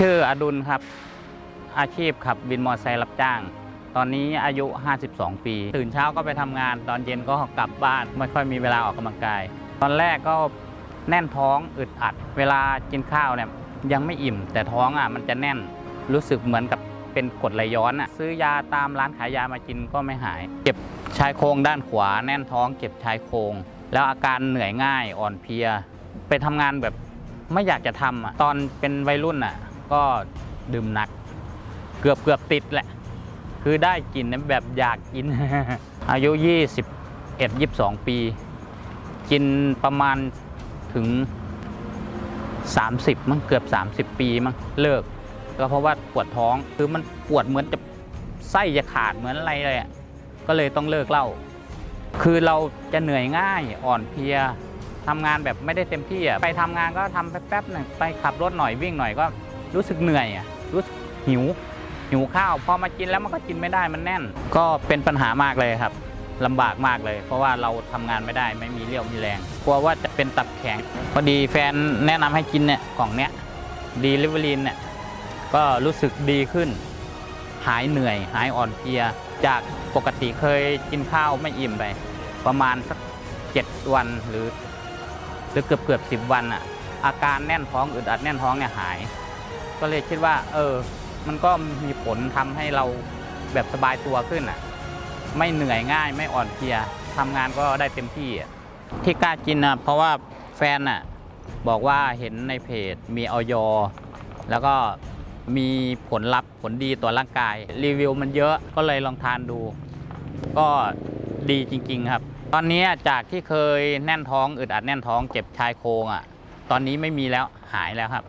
ชื่ออดุลครับ อาชีพขับวินมอเตอร์ไซค์รับจ้าง ตอนนี้อายุ 52 ปี ตื่นเช้าก็ไปทำงาน ตอนเย็นก็กลับบ้าน ไม่ค่อยมีเวลาออกกำลังกาย ตอนแรกก็แน่นท้องอึดอัด เวลากินข้าวเนี่ยยังไม่อิ่ม แต่ท้องอะมันจะแน่น รู้สึกเหมือนกับเป็นกดไหลย้อนอะ ซื้อยาตามร้านขายยามากินก็ไม่หาย เจ็บชายโครงด้านขวา แน่นท้องเจ็บชายโครง แล้วอาการเหนื่อยง่ายอ่อนเพลีย ไปทำงานแบบไม่อยากจะทำอะ ตอนเป็นวัยรุ่นอะ ก็ดื่มหนัก เกือบเกือบติดแหละ คือได้กินนแบบอยากกิน อายุ 21 22 ปี กินประมาณถึง 30 มั้งเกือบ 30 ปีมั้งเลิก ก็เพราะว่าปวดท้องคือมันปวดเหมือนจะไส้จะขาดเหมือนอะไรเลยอะก็เลยต้องเลิกเล้าคือเราจะเหนื่อยง่ายอ่อนเพลียทำงานแบบไม่ได้เต็มที่อะไปทำงานก็ทำแป๊บๆหนึ่งไปขับรถหน่อยวิ่งหน่อยก็ รู้สึกเหนื่อยอะรู้สึกหิวหิวข้าวพอมากินแล้วมันก็กินไม่ได้มันแน่น ก็เป็นปัญหามากเลยครับลำบากมากเลย เพราะว่าเราทำงานไม่ได้ไม่มีเรี่ยวมีแรงกลัวว่าจะเป็นตับแข็งพอดีแฟนแนะนำให้กินเนี่ยกล่องเนี้ยดีลิเวอรีนเนี่ยก็รู้สึกดีขึ้น หายเหนื่อย หายอ่อนเพลีย จากปกติเคยกินข้าวไม่อิ่มไป ประมาณสักเจ็ดวันหรือหรือเกือบเกือบสิบวันอะอาการแน่นท้องอึดอัดแน่นท้องเนี่ยหาย ก็เลยคิดว่า เออ มันก็มีผลทำให้เราแบบสบายตัวขึ้นอะ ไม่เหนื่อยง่ายไม่อ่อนเพลียทำงานก็ได้เต็มที่อะที่กล้ากินนะเพราะว่าแฟนอะบอกว่าเห็นในเพจมีออยแล้วก็มีผลลัพธ์ผลดีต่อร่างกาย รีวิวมันเยอะก็เลยลองทานดู ก็ดีจริง ๆ ครับ ตอนนี้จากที่เคยแน่นท้องอึดอัดแน่นท้องเจ็บชายโครงอะ ตอนนี้ไม่มีแล้วหายแล้วครับ